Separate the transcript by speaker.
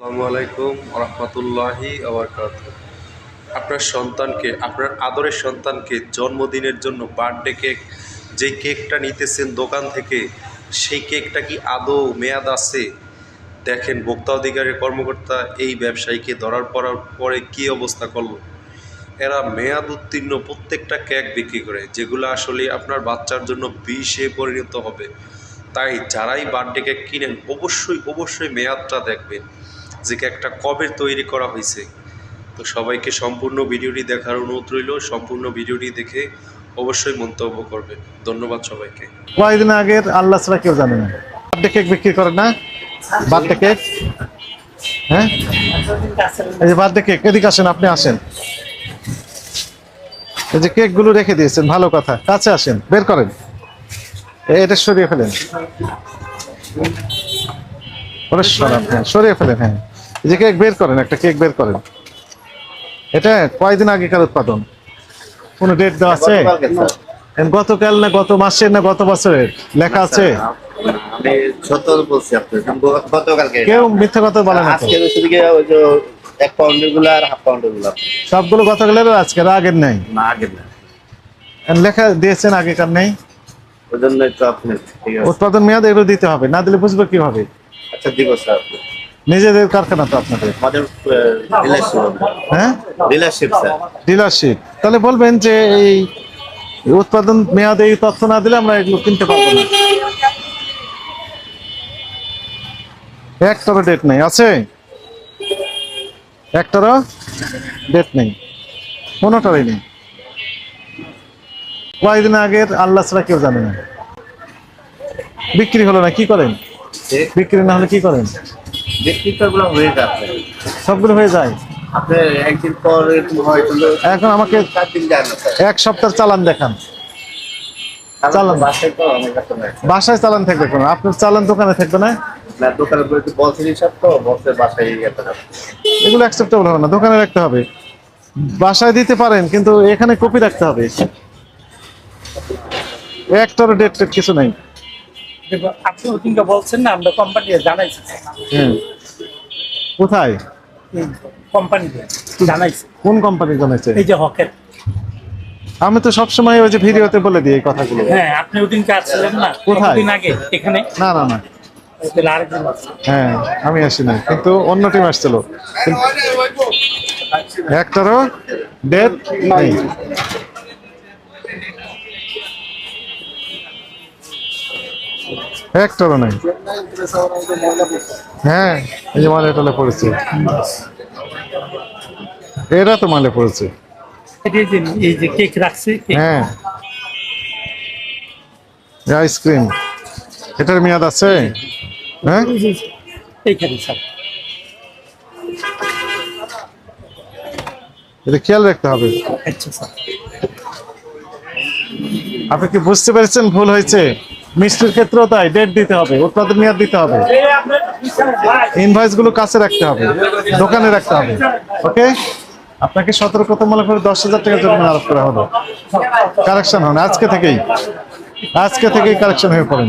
Speaker 1: আসসালামু আলাইকুম রহমতুল্লাহি আবরকাত আপনার সন্তানকে, আপনার আদরের সন্তানকে জন্মদিনের জন্য বার্থডে কেক যে কেকটা নিতেছেন দোকান থেকে, সেই কেকটা কি আদৌ মেয়াদ আছে? দেখেন, ভোক্তা অধিকারের কর্মকর্তা এই ব্যবসায়ীকে ধরার পড়ার পরে কী অবস্থা করল? এরা মেয়াদ উত্তীর্ণ প্রত্যেকটা কেক বিক্রি করে, যেগুলো আসলে আপনার বাচ্চার জন্য বিষে পরিণত হবে। তাই যারাই বার্থডে কেক কিনেন, অবশ্যই অবশ্যই মেয়াদটা দেখবেন। যে কেকটা কবে তৈরি করা হয়েছে। তো সবাইকে সম্পূর্ণ ভিডিওটি দেখার অনুরোধ রইল, সম্পূর্ণ ভিডিওটি দেখে অবশ্যই মন্তব্য করবে ধন্যবাদ সবাইকে।
Speaker 2: কয়েকদিন আগের আল্লাহ ছাড়া কেউ জানে না। বার্থডে কেক বিক্রি করে না? Birthday cake? হ্যাঁ? এই যে বার্থডে কেক, এদিকে আসেন, আপনি আসেন। এই যে কেকগুলো রেখে দিয়েছেন, ভালো কথা। কাছে আসেন, বের করেন। এটা সরিয়ে ফেলেন। হ্যাঁ সরিয়ে ফেলেন হ্যাঁ। যে কেক বের করেন একটা কেক বের করেন। এটা কয়দিন আগেকার উৎপাদন? কোনো ডেট দেওয়া আছে? গতকাল না গত মাসের না গত বছরের? লেখা আছে? কেউ মিথ্যা কথা বলে না
Speaker 3: এক পাউন্ডেরগুলো আর হাফ পাউন্ডেরগুলো।
Speaker 2: সবগুলো গতকালের আজকের আগের নেই?
Speaker 3: না আগে না
Speaker 2: আর লেখা দিয়েছেন আগেকার নেই? উৎপাদন মেয়াদ এগুলো দিতে হবে না দিলে বুঝবে কীভাবে?
Speaker 3: আচ্ছা দিব স্যার।
Speaker 2: নিজেদের কারখানা তো আপনাদের।
Speaker 3: ডিলারশিপ
Speaker 2: হ্যাঁ?
Speaker 3: ডিলারশিপ
Speaker 2: তাহলে বলবেন যে এই উৎপাদন মেয়াদে এই তথ্য না দিলে আমরা এগুলো কিনতে পারব না। একটারও ডেট নেই। আছে? একটারও ডেট নেই। কোনোটারই নেই। কয়েকদিন আগের আল্লাহ ছাড়া কেউ জানে না। বিক্রি হলো না কি করেন? বিক্রি না হলে কি করেন?
Speaker 3: ব্যক্তিত্বগুলো হয়ে যাচ্ছে
Speaker 2: সবগুলো হয়ে যায়?
Speaker 3: আপনার একদিন পর এরকম হয়তো
Speaker 2: এখন আমাকে এক সপ্তাহ চালান দেখান। চালান।
Speaker 3: বাসায়
Speaker 2: চালান থাকবে কোনো? আপনার চালান দোকানে থাকবে না? এগুলো অ্যাকসেপ্টেবল হবে না দোকানে রাখতে হবে। বাসায় দিতে পারেন কিন্তু এখানে কপি রাখতে হবে। একটারও ডেট কিছু নেই।
Speaker 4: দেখো, আপনি ওদিনকে বলছেন না আমরা কোম্পানি জানাইছি।
Speaker 2: হ্যাঁ কোথায়?
Speaker 4: কোম্পানিতে জানাইছি।
Speaker 2: কোন কোম্পানি জানাইছে?
Speaker 4: এই যে হকের।
Speaker 2: আমি তো সবসময় ওই যে ভিডিওতে বলে দিই এই কথাগুলো।
Speaker 4: হ্যাঁ আপনি ওদিনকে আসছিলেন না?
Speaker 2: কোথায়?
Speaker 4: দিন আগে? এখানে?
Speaker 2: না না না। হ্যাঁ আমি আসি কিন্তু অন্য টিম আসছিল। একটারও ডেট নেই। একটারও নাই। হ্যাঁ এই যে মালে টালে পড়েছে। তো মালে পড়েছে।
Speaker 4: এই যে কেক রাখছে
Speaker 2: হ্যাঁ। আইসক্রিম এটার মেয়াদ আছে? হ্যাঁ?
Speaker 4: এইখানে স্যার।
Speaker 2: এটা খেয়াল রাখতে হবে।
Speaker 4: আচ্ছা স্যার।
Speaker 2: আপনি কি বুঝতে পেরেছেন ভুল হয়েছে? মিষ্টির ক্ষেত্রেও তাই ডেট দিতে হবে, উৎপাদন মেয়াদ দিতে হবে। ইনভয়েসগুলো কাছে রাখতে হবে, দোকানে রাখতে হবে ওকে আপনাকে সতর্কতামূলক করে দশ হাজার টাকা জরিমানা আরোপ করা হলো। কারেকশন হন, আজকে থেকেই আজকে থেকেই কারেকশন হয়ে পড়েন।